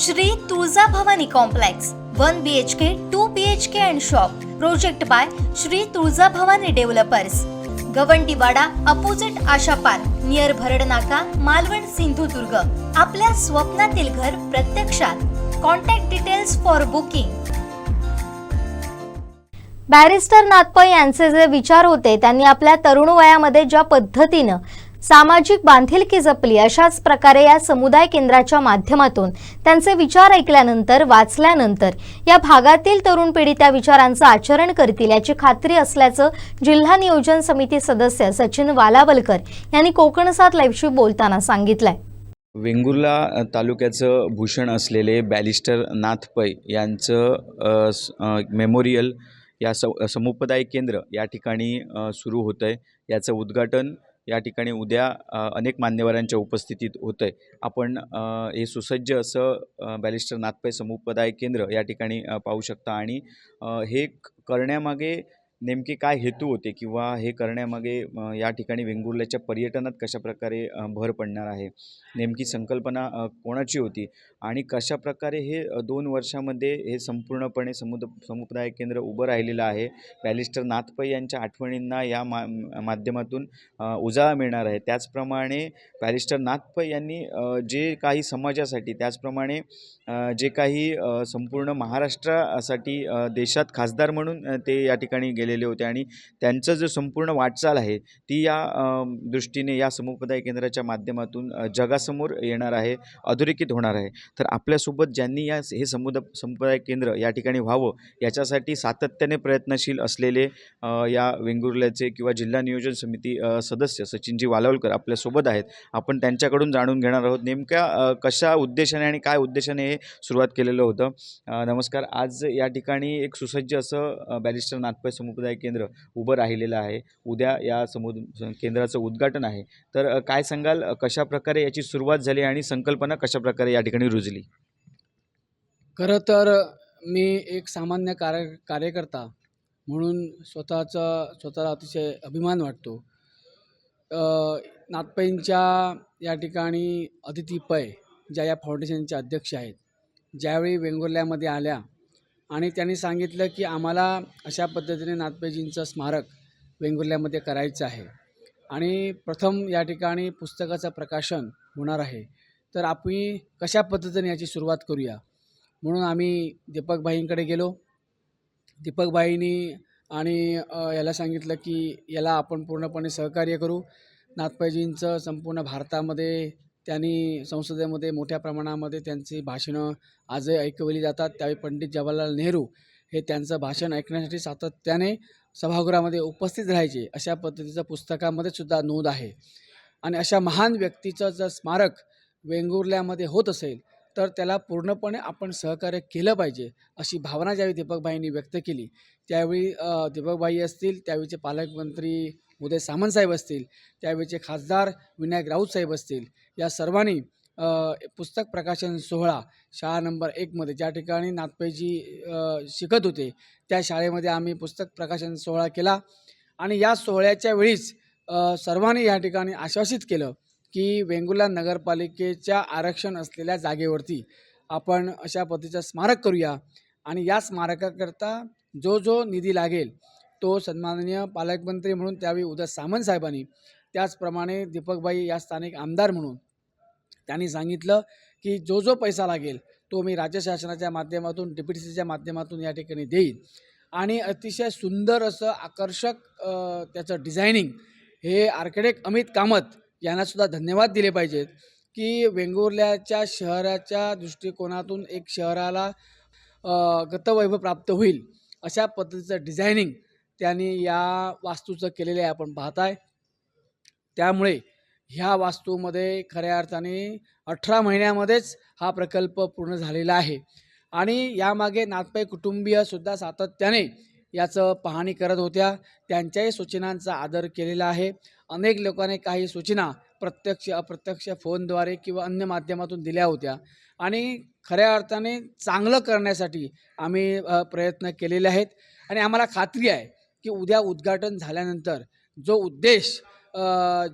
Shri Tulja Bhavani complex one B H K two B H K and shop project by Shri Tulja Bhavani developers Gawandiwada opposite Asha park near Bharad नाका मालवण सिंधुदुर्ग. आपल्या स्वप्नातील घर प्रत्यक्षात. Contact details for booking barrister Nathpai यांचे जे विचार होते त्यांनी आपल्या तरुण वयामध्ये ज्या पद्धतीनं सामाजिक बांधिलकी जपली. अशाच प्रकारे या समुदाय केंद्राच्या माध्यमातून त्यांचे विचार ऐकल्यानंतर वाचल्यानंतर या भागातील तरुण पिढी त्या विचारांचं आचरण करतील याची खात्री असल्याचं जिल्हा नियोजन समिती सदस्य सचिन वालावलकर यांनी कोकणसात लाईव्हशी बोलताना सांगितलंय. वेंगुर्ला तालुक्याचं भूषण असलेले बॅलिस्टर नाथ पै यांचं मेमोरियल या स समुपदाय केंद्र या ठिकाणी सुरू होतं आहे याचं उद्घाटन या ठिकाणी उद्या अनेक मान्यवरांच्या उपस्थितीत होतं आहे आपण हे सुसज्ज असं बॅलिस्टर नाथपै समुपदाय केंद्र या ठिकाणी पाहू शकता. आणि हे करण्यामागे नेमके काय हेतू होते किंवा हे करण्यामागे या ठिकाणी वेंगुर्ल्याच्या पर्यटनात कशाप्रकारे भर पडणार आहे? नेमकी संकल्पना कोणाची होती? आणि कशाप्रकारे हे दोन वर्षामध्ये हे संपूर्णपणे समुद समुदाय केंद्र उभं राहिलेलं आहे? बॅलिस्टर नाथपै यांच्या आठवणींना या मा माध्यमातून उजाळा मिळणार आहे. त्याचप्रमाणे बॅलिस्टर नाथपै यांनी जे काही समाजासाठी त्याचप्रमाणे जे काही संपूर्ण महाराष्ट्रासाठी देशात खासदार म्हणून ते या ठिकाणी गेले केलेले होते आणि त्यांचं जो संपूर्ण वाटचाल आहे ती या दृष्टीने या समुपदाय केंद्राच्या माध्यमातून जगासमोर येणार आहे अधोरेखित होणार आहे. तर आपल्यासोबत ज्यांनी या हे समुद समुदाय केंद्र या ठिकाणी व्हावं याच्यासाठी सातत्याने प्रयत्नशील असलेले या वेंगुर्ल्याचे किंवा जिल्हा नियोजन समिती सदस्य सचिनजी वालावलकर आपल्यासोबत आहेत. आपण त्यांच्याकडून जाणून घेणार आहोत नेमक्या कशा उद्देशाने आणि काय उद्देशाने हे सुरुवात केलेलं होतं. नमस्कार. आज या ठिकाणी एक सुसज्ज असं बॅरिस्टर बॅरिस्टर समुप समुदाय केंद्र उभं राहिलेलं आहे. उद्या या समुद केंद्राचं उद्घाटन आहे. तर काय सांगाल कशा कशाप्रकारे याची सुरुवात झाली आणि संकल्पना कशाप्रकारे या ठिकाणी रुजली? खरं तर मी एक सामान्य कार्य कार्यकर्ता म्हणून स्वतःचा स्वतःला अतिशय अभिमान वाटतो. अ, नाथपैंच्या या ठिकाणी अदिती पै ज्या या फाउंडेशनच्या अध्यक्ष आहेत ज्यावेळी वेंगुर्ल्यामध्ये आल्या आणि त्यांनी सांगितलं की आम्हाला अशा पद्धतीने नाथपेजींचं स्मारक वेंगुर्ल्यामध्ये करायचं आहे. आणि प्रथम या ठिकाणी पुस्तकाचं प्रकाशन होणार आहे. तर आपण कशा पद्धतीने याची सुरुवात करूया? म्हणून आम्ही दीपकभाईंकडे गेलो. दीपकभाईंनी आणि याला सांगितलं की याला आपण पूर्णपणे सहकार्य करू. नाथपायजींचं संपूर्ण भारतामध्ये त्यांनी संसदेमध्ये मोठ्या प्रमाणामध्ये त्यांची भाषणं आजही ऐकवली जातात. त्यावेळी पंडित जवाहरलाल नेहरू हे त्यांचं भाषण ऐकण्यासाठी सातत्याने सभागृहामध्ये उपस्थित राहायचे अशा पद्धतीचं पुस्तकामध्ये सुद्धा नोंद आहे. आणि अशा महान व्यक्तीचं जर स्मारक वेंगुर्ल्यामध्ये होत असेल तर त्याला पूर्णपणे आपण सहकार्य केलं पाहिजे अशी भावना ज्यावेळी दीपकभाईंनी व्यक्त केली त्यावेळी दीपकभाई असतील त्यावेळीचे पालकमंत्री उदय सामंतसाहेब असतील त्यावेळीचे खासदार विनायक राऊत साहेब असतील या सर्वांनी पुस्तक प्रकाशन सोहळा शाळा नंबर एकमध्ये ज्या ठिकाणी नाथपैजी शिकत होते त्या शाळेमध्ये आम्ही पुस्तक प्रकाशन सोहळा केला. आणि या सोहळ्याच्या वेळीच सर्वांनी या ठिकाणी आश्वासित केलं की वेंगुर्ला नगरपालिकेच्या आरक्षण असलेल्या जागेवरती आपण अशा पद्धतीचं स्मारक करूया. आणि या स्मारकाकरता जो जो निधी लागेल तो सन्माननीय पालकमंत्री म्हणून त्यावेळी उदय सामंत साहेबांनी त्याचप्रमाणे दीपकबाई या स्थानिक आमदार म्हणून त्यांनी सांगितलं की जो जो पैसा लागेल तो मी राज्य शासनाच्या माध्यमातून डी पी टी सीच्या माध्यमातून या ठिकाणी देईन. आणि अतिशय सुंदर असं आकर्षक त्याचं डिझायनिंग हे आर्किटेक्ट अमित कामत यांनासुद्धा धन्यवाद दिले पाहिजेत की वेंगुर्ल्याच्या शहराच्या दृष्टिकोनातून एक शहराला गतवैभव प्राप्त होईल अशा पद्धतीचं डिझायनिंग त्यांनी या वास्तूचं केलेलं आहे आपण पाहताय. त्यामुळे ह्या वास्तूमध्ये खऱ्या अर्थाने अठरा महिन्यामध्येच हा प्रकल्प पूर्ण झालेला आहे. आणि यामागे नाथपै कुटुंबीयसुद्धा सातत्याने याचं पाहणी करत होत्या. त्यांच्याही सूचनांचा आदर केलेला आहे. अनेक लोकांनी काही सूचना प्रत्यक्ष अप्रत्यक्ष फोनद्वारे किंवा अन्य माध्यमातून दिल्या होत्या. आणि खऱ्या अर्थाने चांगलं करण्यासाठी आम्ही प्रयत्न केलेले आहेत. आणि आम्हाला खात्री आहे की उद्या उद्घाटन झाल्यानंतर जो उद्देश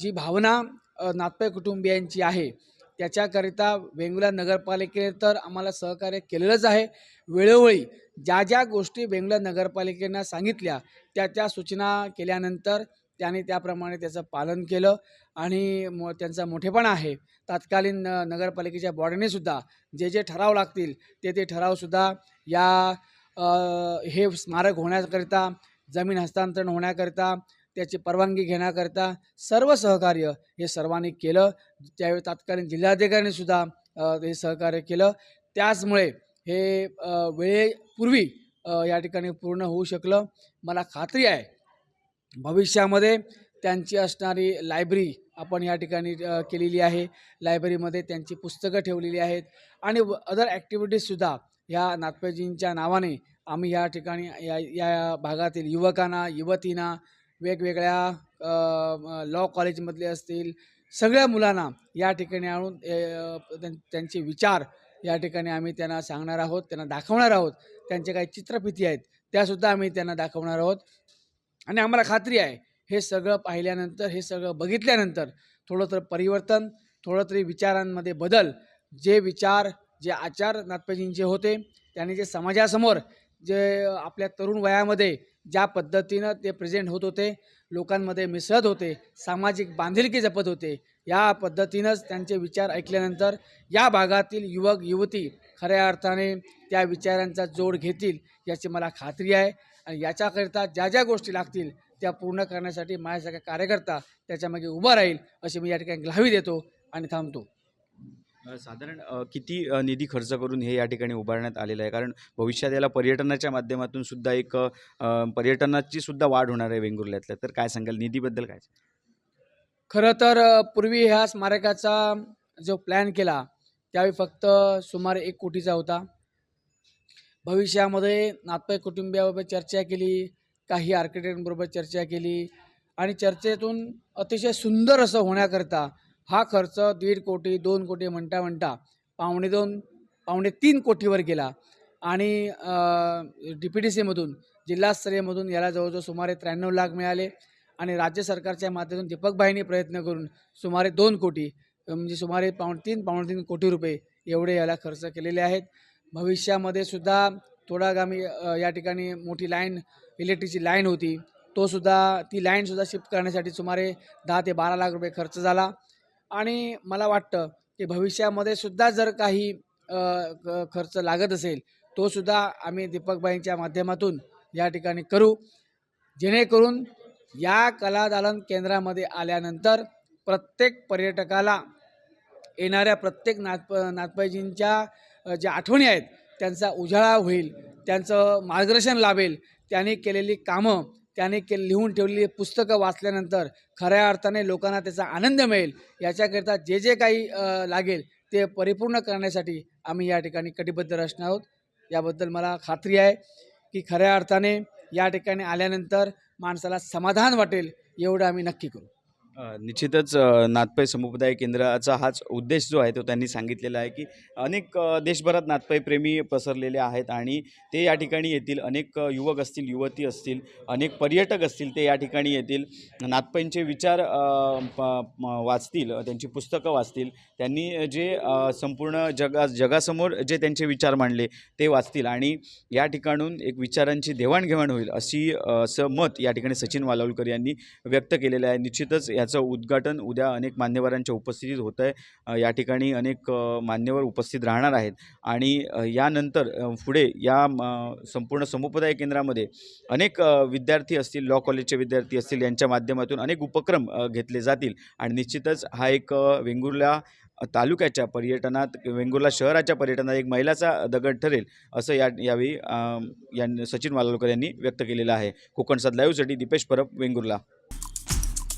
जी भावना अ, कुटुंबियांची आहे त्याच्याकरिता वेंगुला नगरपालिकेने तर आम्हाला सहकार्य केलेलंच आहे. वेळोवेळी ज्या ज्या गोष्टी वेंगुला नगरपालिकेनं सांगितल्या त्या त्या सूचना केल्यानंतर त्याने त्याप्रमाणे त्याचं पालन केलं आणि मो त्यांचा मोठेपणा आहे. तत्कालीन न नगरपालिकेच्या बॉडीनेसुद्धा जे जे ठराव लागतील ते ते ठरावसुद्धा या आ, हे स्मारक होण्याकरिता जमीन हस्तांतरण होण्याकरिता त्याची परवानगी घेण्याकरिता सर्व सहकार्य हे सर्वांनी केलं. त्यावेळी तत्कालीन जिल्हाधिकाऱ्यांनी सुद्धा हे सहकार्य केलं. त्याचमुळे हे वेळेपूर्वी या ठिकाणी पूर्ण होऊ शकलं. मला खात्री आहे भविष्यामध्ये त्यांची असणारी लायब्ररी आपण या ठिकाणी केलेली आहे. लायब्ररीमध्ये त्यांची पुस्तकं ठेवलेली आहेत. आणि अदर ॲक्टिव्हिटीजसुद्धा ह्या नाथपैजींच्या नावाने आम्ही या ठिकाणी या या भागातील युवकांना युवतींना वेगवेगळ्या लॉ कॉलेजमधले असतील सगळ्या मुलांना या ठिकाणी आणून त्यां- त्यांचे विचार या ठिकाणी आम्ही त्यांना सांगणार आहोत त्यांना दाखवणार आहोत. त्यांचे काही चित्रफिती आहेत त्यासुद्धा आम्ही त्यांना दाखवणार आहोत. आणि आम्हाला खात्री आहे हे सगळं पाहिल्यानंतर हे सगळं बघितल्यानंतर थोडं तर परिवर्तन थोडं तरी विचारांमध्ये बदल जे विचार जे आचार नाथपैजींचे होते त्यांनी जे समाजासमोर जे आपल्या तरुण वयामध्ये ज्या पद्धतीनं ते प्रेझेंट होत होते लोकांमध्ये मिसळत होते सामाजिक बांधिलकी जपत होते या पद्धतीनंच त्यांचे विचार ऐकल्यानंतर या भागातील युवक युवती खऱ्या अर्थाने त्या विचारांचा जोड घेतील याची मला खात्री आहे आणि याच्याकरिता ज्या ज्या गोष्टी लागतील त्या पूर्ण करण्यासाठी माझ्यासारखा कार्यकर्ता त्याच्यामागे उभा राहील अशी मी या ठिकाणी ग्लावी देतो आणि थांबतो. साधारण अ, किती अ, निधी खर्च करून हे या ठिकाणी उभारण्यात आलेलं आहे? कारण भविष्यात याला पर्यटनाच्या माध्यमातून सुद्धा एक अ, पर्यटनाची सुद्धा वाढ होणार आहे वेंगुर्ल्यातल्या. तर काय सांगाल? निधीबद्दल काय? खरं तर अ, पूर्वी ह्या स्मारकाचा जो प्लॅन केला त्यावेळी फक्त सुमारे एक कोटीचा होता. भविष्यामध्ये नातपाई कुटुंबियाबरोबर चर्चा केली काही आर्किटेक्टबरोबर चर्चा केली आणि चर्चेतून अतिशय सुंदर असं होण्याकरता हा खर्च दीड कोटी दोन कोटी म्हणता म्हणता पावणे दोन पावणे तीन कोटीवर गेला. आणि डी पी टी सीमधून जिल्हास्तरीयमधून याला जवळजवळ सुमारे त्र्याण्णव लाख मिळाले. आणि राज्य सरकारच्या माध्यमातून दीपकबाईंनी प्रयत्न करून सुमारे दोन कोटी म्हणजे सुमारे पाऊण तीन पावणे तीन कोटी रुपये एवढे याला खर्च केलेले आहेत. भविष्यामध्ये सुद्धा थोडागामी या ठिकाणी मोठी लाईन इलेक्ट्रिकची लाईन होती. तो सुद्धा ती लाईनसुद्धा शिफ्ट करण्यासाठी सुमारे दहा ते बारा लाख रुपये खर्च झाला. आणि मला वाटतं की भविष्यामध्ये सुद्धा जर काही खर्च लागत असेल तो सुद्धा आम्ही दीपकबाईंच्या माध्यमातून या ठिकाणी करू. जेणेकरून या कलादालन केंद्रामध्ये आल्यानंतर प्रत्येक पर्यटकाला येणाऱ्या प्रत्येक नाथ नातपाईजींच्या ज्या आठवणी आहेत त्यांचा उजाळा होईल त्यांचं मार्गदर्शन लाभेल त्यांनी केलेली कामं त्याने के लिहून ठेवलेली पुस्तकं वाचल्यानंतर खऱ्या अर्थाने लोकांना त्याचा आनंद मिळेल. याच्याकरिता जे जे काही लागेल ते परिपूर्ण करण्यासाठी आम्ही या ठिकाणी कटिबद्ध असणार आहोत. याबद्दल मला खात्री आहे की खऱ्या अर्थाने या ठिकाणी आल्यानंतर माणसाला समाधान वाटेल एवढं आम्ही नक्की करू. निश्चितच अ, समुदाय केंद्राचा हाच उद्देश जो आहे तो त्यांनी सांगितलेला आहे की अनेक देशभरात नाथपै प्रेमी पसरलेले आहेत आणि ते या ठिकाणी येतील. अनेक युवक असतील युवती असतील अनेक पर्यटक असतील ते या ठिकाणी येतील. नातपाईंचे विचार प- वाचतील त्यांची पुस्तकं वाचतील. त्यांनी जे संपूर्ण जगा जगासमोर जे त्यांचे विचार मांडले ते वाचतील आणि या ठिकाणून एक विचारांची देवाणघेवाण होईल अशी असं मत या ठिकाणी सचिन वालावलकर यांनी व्यक्त केलेलं आहे. निश्चितच याचं उद्घाटन उद्या अनेक मान्यवरांच्या उपस्थितीत होतं आहे या ठिकाणी अनेक मान्यवर उपस्थित राहणार आहेत. आणि यानंतर पुढे या संपूर्ण समुपदाय केंद्रामध्ये अनेक विद्यार्थी असतील लॉ कॉलेजचे विद्यार्थी असतील यांच्या माध्यमातून अनेक उपक्रम घेतले जातील. आणि निश्चितच हा एक वेंगुर्ला तालुक्याच्या पर्यटनात वेंगुर्ला शहराच्या पर्यटनात एक मैलाचा दगड ठरेल असं या यावेळी या सचिन वालावलकर यांनी व्यक्त केलेलं आहे. कोकण सात लाईव्हसाठी दीपेश परब वेंगुर्ला.